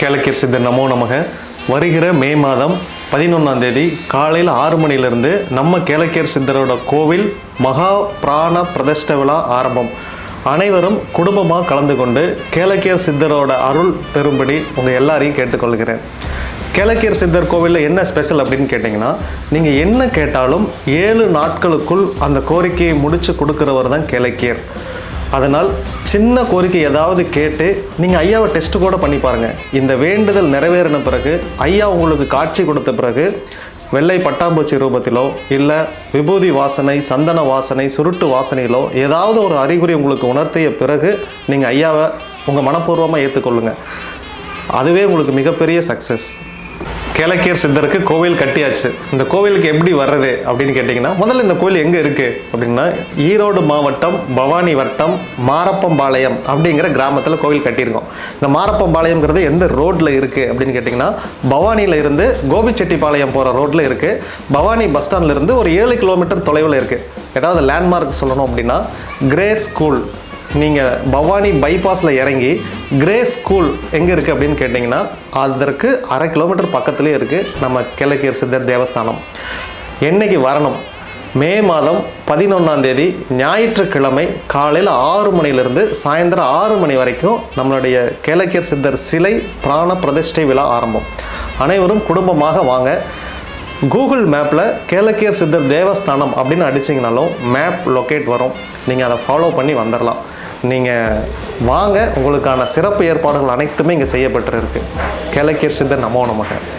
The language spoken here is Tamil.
கேளக்கியர் சித்தர் நமோ நமக. வருகிற மே மாதம் பதினொன்றாம் தேதி காலையில் ஆறு மணிலேருந்து நம்ம கேளக்கியர் சித்தரோட கோவில் மகா பிராண பிரதிஷ்ட விழா ஆரம்பம். அனைவரும் குடும்பமாக கலந்து கொண்டு கேளக்கியர் சித்தரோட அருள் பெறும்படி உங்கள் எல்லாரையும் கேட்டுக்கொள்கிறேன். கேளக்கியர் சித்தர் கோவிலில் என்ன ஸ்பெஷல் அப்படின்னு கேட்டிங்கன்னா நீங்கள் என்ன கேட்டாலும் ஏழு நாட்களுக்குள் அந்த கோரிக்கையை முடித்து கொடுக்குறவர் தான் கேளக்கியர் அதனால் சின்ன கோரிக்கை ஏதாவது கேட்டு நீங்கள் ஐயாவை டெஸ்ட் கூட பண்ணி பாருங்கள் இந்த வேண்டுதல் நிறைவேறின பிறகு ஐயா உங்களுக்கு காட்சி கொடுத்த பிறகு வெள்ளை பட்டாம்பூச்சி ரூபத்திலோ இல்லை விபூதி வாசனை சந்தன வாசனை சுருட்டு வாசனையிலோ ஏதாவது ஒரு அறிகுறி உங்களுக்கு உணர்த்திய பிறகு நீங்கள் ஐயாவை உங்கள் மனப்பூர்வமாக ஏற்றுக்கொள்ளுங்க அதுவே உங்களுக்கு மிகப்பெரிய சக்ஸஸ் கேளக்கியர் சித்தருக்கு கோவில் கட்டியாச்சு. இந்த கோவிலுக்கு எப்படி வர்றது அப்படின்னு கேட்டிங்கன்னா முதல்ல இந்த கோவில் எங்கே இருக்குது அப்படின்னா ஈரோடு மாவட்டம் பவானி வட்டம் மாரப்பம்பாளையம் அப்படிங்கிற கிராமத்தில் கோவில் கட்டியிருக்கோம். இந்த மாரப்பம்பாளையம்ங்கிறது எந்த ரோட்டில் இருக்குது அப்படின்னு கேட்டிங்கன்னா பவானியில் இருந்து கோபிச்செட்டிப்பாளையம் போகிற ரோட்டில் இருக்குது பவானி பஸ் ஸ்டாண்ட்லேருந்து ஒரு ஏழு கிலோமீட்டர் தொலைவில் இருக்குது ஏதாவது லேண்ட்மார்க் சொல்லணும் அப்படின்னா கிரே ஸ்கூல் நீங்கள் பவானி பைபாஸில் இறங்கி கிரே ஸ்கூல் எங்கே இருக்குது அப்படின்னு கேட்டிங்கன்னா அதற்கு அரை கிலோமீட்டர் பக்கத்துலேயே இருக்குது நம்ம கிழக்கியர் சித்தர் தேவஸ்தானம். என்னைக்கு வரணும்? மே மாதம் பதினொன்றாம் தேதி ஞாயிற்றுக்கிழமை காலையில் ஆறு மணிலேருந்து சாயந்தரம் ஆறு மணி வரைக்கும் நம்மளுடைய கேளக்கியர் சித்தர் சிலை பிராண பிரதிஷ்டை விழா ஆரம்பம். அனைவரும் குடும்பமாக வாங்க. கூகுள் மேப்பில் கேளக்கியர் சித்தர் தேவஸ்தானம் அப்படின்னு அடிச்சிங்கனாலும் மேப் லொக்கேட் வரும். நீங்கள் அதை ஃபாலோ பண்ணி வந்துடலாம் நீங்கள் வாங்க உங்களுக்கான சிறப்பு ஏற்பாடுகள் அனைத்துமே இங்கே செய்யப்பட்டிருக்கு. கேளக்கியர் சித்தர் நமோ நமக்கு